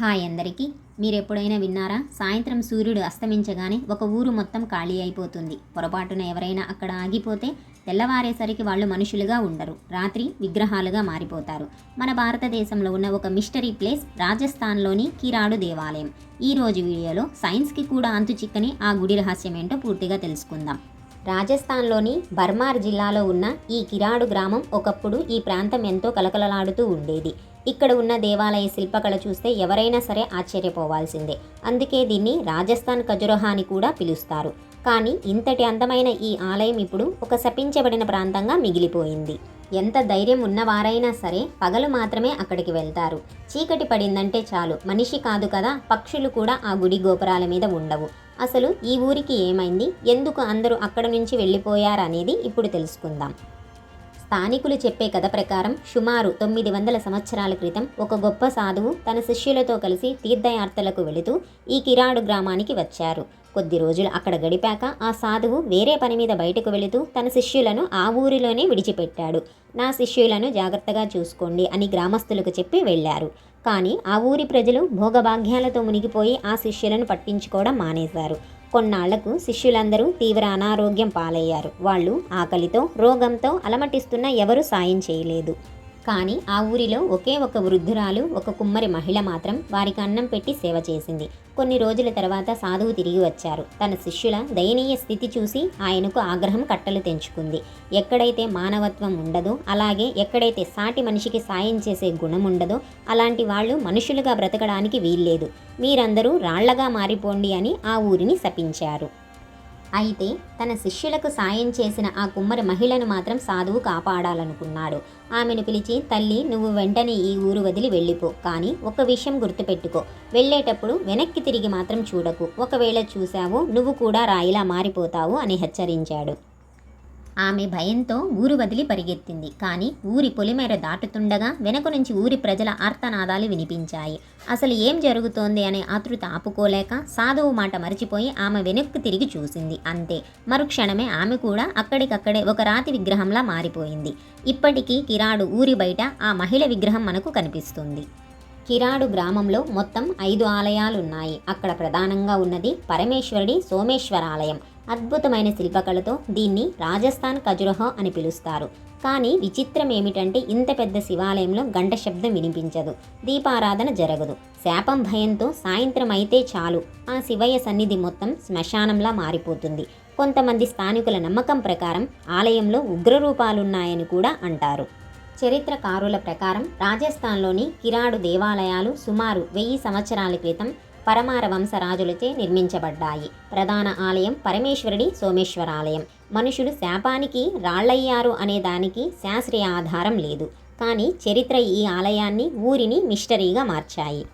Hi అందరికీ. మీరు ఎప్పుడైనా విన్నారా? సాయంత్రం సూర్యుడు అస్తమించగానే ఒక ఊరు మొత్తం ఖాళీ అయిపోతుంది. పొరపాటున ఎవరైనా అక్కడ ఆగిపోతే తెల్లవారేసరికి వాళ్ళు మనుషులుగా ఉండరు. రాత్రి విగ్రహాలుగా మారిపోతారు. మన భారతదేశంలో ఉన్న ఒక మిస్టరీ ప్లేస్ రాజస్థాన్లోని కిరాడు దేవాలయం. ఈ రోజు వీడియోలో సైన్స్కి కూడా అంతు చిక్కని ఆ గుడి రహస్యం ఏంటో పూర్తిగా తెలుసుకుందాం. రాజస్థాన్లోని బర్మార్ జిల్లాలో ఉన్న ఈ కిరాడు గ్రామం ఒకప్పుడు ఈ ప్రాంతం ఎంతో కలకలలాడుతూ ఉండేది. ఇక్కడ ఉన్న దేవాలయ శిల్పకళ చూస్తే ఎవరైనా సరే ఆశ్చర్యపోవాల్సిందే. అందుకే దీన్ని రాజస్థాన్ ఖజురహ అని కూడా పిలుస్తారు. కానీ ఇంతటి అందమైన ఈ ఆలయం ఇప్పుడు ఒక శపించబడిన ప్రాంతంగా మిగిలిపోయింది. ఎంత ధైర్యం ఉన్నవారైనా సరే పగలు మాత్రమే అక్కడికి వెళ్తారు. చీకటి పడిందంటే చాలు. మనిషి కాదు కదా పక్షులు కూడా ఆ గుడి గోపురాల మీద ఉండవు. అసలు ఈ ఊరికి ఏమైంది? ఎందుకు అందరూ అక్కడ నుంచి వెళ్ళిపోయారనేది ఇప్పుడు తెలుసుకుందాం. స్థానికులు చెప్పే కథ ప్రకారం సుమారు తొమ్మిది వందల సంవత్సరాల క్రితం ఒక గొప్ప సాధువు తన శిష్యులతో కలిసి తీర్థయాత్రలకు వెళుతూ ఈ కిరాడు గ్రామానికి వచ్చారు. కొద్ది రోజులు అక్కడ గడిపాక ఆ సాధువు వేరే పని మీద బయటకు వెళుతూ తన శిష్యులను ఆ ఊరిలోనే విడిచిపెట్టాడు. నా శిష్యులను జాగ్రత్తగా చూసుకోండి అని గ్రామస్తులకు చెప్పి వెళ్ళారు. కానీ ఆ ఊరి ప్రజలు భోగభాగ్యాలతో మునిగిపోయి ఆ శిష్యులను పట్టించుకోవడం మానేశారు. కొన్నాళ్ళకు శిష్యులందరూ తీవ్ర అనారోగ్యం పాలయ్యారు. వాళ్ళు ఆకలితో రోగంతో అలమటిస్తున్న ఎవరూ సాయం చేయలేదు. కానీ ఆ ఊరిలో ఒకే ఒక వృద్ధురాలు ఒక కుమ్మరి మహిళ మాత్రం వారికి అన్నం పెట్టి సేవ చేసింది. కొన్ని రోజుల తర్వాత సాధువు తిరిగి వచ్చారు. తన శిష్యుల దయనీయ స్థితి చూసి ఆయనకు ఆగ్రహం కట్టలు తెంచుకుంది. ఎక్కడైతే మానవత్వం ఉండదో అలాగే ఎక్కడైతే సాటి మనిషికి సాయం చేసే గుణం ఉండదో అలాంటి వాళ్ళు మనుషులుగా బ్రతకడానికి వీల్లేదు. మీరందరూ రాళ్ళగా మారిపోండి అని ఆ ఊరిని శపించారు. అయితే తన శిష్యులకు సాయం చేసిన ఆ కుమ్మరి మహిళను మాత్రం సాధువు కాపాడాలనుకున్నాడు. ఆమెను పిలిచి తల్లి నువ్వు వెంటనే ఈ ఊరు వదిలి వెళ్ళిపో. కానీ ఒక విషయం గుర్తుపెట్టుకో. వెళ్ళేటప్పుడు వెనక్కి తిరిగి మాత్రం చూడకు. ఒకవేళ చూశావో నువ్వు కూడా రాయిలా మారిపోతావు అని హెచ్చరించాడు. ఆమె భయంతో ఊరు వదిలి పరిగెత్తింది. కానీ ఊరి పొలిమేర దాటుతుండగా వెనక నుంచి ఊరి ప్రజల ఆర్తనాదాలు వినిపించాయి. అసలు ఏం జరుగుతోంది అనే ఆతృత ఆపుకోలేక సాధువు మాట మరిచిపోయి ఆమె వెనక్కి తిరిగి చూసింది. అంతే. మరుక్షణమే ఆమె కూడా అక్కడికక్కడే ఒక రాతి విగ్రహంలా మారిపోయింది. ఇప్పటికీ కిరాడు ఊరి బయట ఆ మహిళ విగ్రహం మనకు కనిపిస్తుంది. కిరాడు గ్రామంలో మొత్తం ఐదు ఆలయాలున్నాయి. అక్కడ ప్రధానంగా ఉన్నది పరమేశ్వరుడి సోమేశ్వర ఆలయం అద్భుతమైన శిల్పకళతో దీన్ని రాజస్థాన్ ఖజురహో అని పిలుస్తారు. కానీ విచిత్రం ఏమిటంటే ఇంత పెద్ద శివాలయంలో గంట శబ్దం వినిపించదు. దీపారాధన జరగదు. శాపం భయంతో సాయంత్రం అయితే చాలు. ఆ శివయ్య సన్నిధి మొత్తం శ్మశానంలా మారిపోతుంది. కొంతమంది స్థానికుల నమ్మకం ప్రకారం ఆలయంలో ఉగ్రరూపాలున్నాయని కూడా అంటారు. చరిత్రకారుల ప్రకారం రాజస్థాన్లోని కిరాడు దేవాలయాలు సుమారు వెయ్యి సంవత్సరాల క్రితం పరమార వంశరాజులచే నిర్మించబడ్డాయి. ప్రధాన ఆలయం పరమేశ్వరుడి సోమేశ్వరాలయం. మనుషులు శాపానికి రాళ్ళయ్యారు అనే దానికి శాస్త్రీయ ఆధారం లేదు. కానీ చరిత్ర ఈ ఆలయాన్ని ఊరిని మిస్టరీగా మార్చాయి.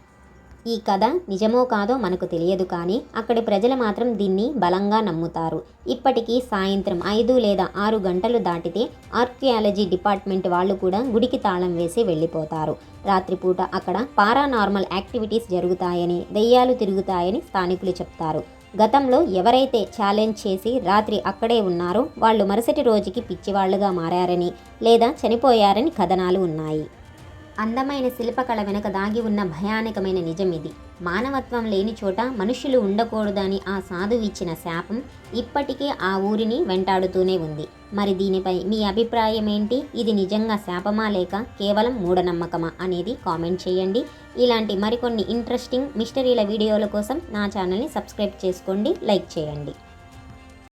ఈ కథ నిజమో కాదో మనకు తెలియదు కానీ అక్కడి ప్రజలు మాత్రం దీన్ని బలంగా నమ్ముతారు. ఇప్పటికీ సాయంత్రం ఐదు లేదా ఆరు గంటలు దాటితే ఆర్కియాలజీ డిపార్ట్మెంట్ వాళ్ళు కూడా గుడికి తాళం వేసి వెళ్ళిపోతారు. రాత్రిపూట అక్కడ పారానార్మల్ యాక్టివిటీస్ జరుగుతాయని దెయ్యాలు తిరుగుతాయని స్థానికులు చెప్తారు. గతంలో ఎవరైతే ఛాలెంజ్ చేసి రాత్రి అక్కడే ఉన్నారో వాళ్ళు మరుసటి రోజుకి పిచ్చివాళ్ళుగా మారారని లేదా చనిపోయారని కథనాలు ఉన్నాయి. అందమైన శిల్పకళ వెనుక దాగి ఉన్న భయానకమైన నిజం ఇది. మానవత్వం లేని చోట మనుషులు ఉండకూడదని ఆ సాధువు ఇచ్చిన శాపం ఇప్పటికే ఆ ఊరిని వెంటాడుతూనే ఉంది. మరి దీనిపై మీ అభిప్రాయం ఏంటి? ఇది నిజంగా శాపమా లేక కేవలం మూఢనమ్మకమా అనేది కామెంట్ చేయండి. ఇలాంటి మరికొన్ని ఇంట్రెస్టింగ్ మిస్టరీల వీడియోల కోసం నా ఛానల్ని సబ్స్క్రైబ్ చేసుకోండి లైక్ చేయండి.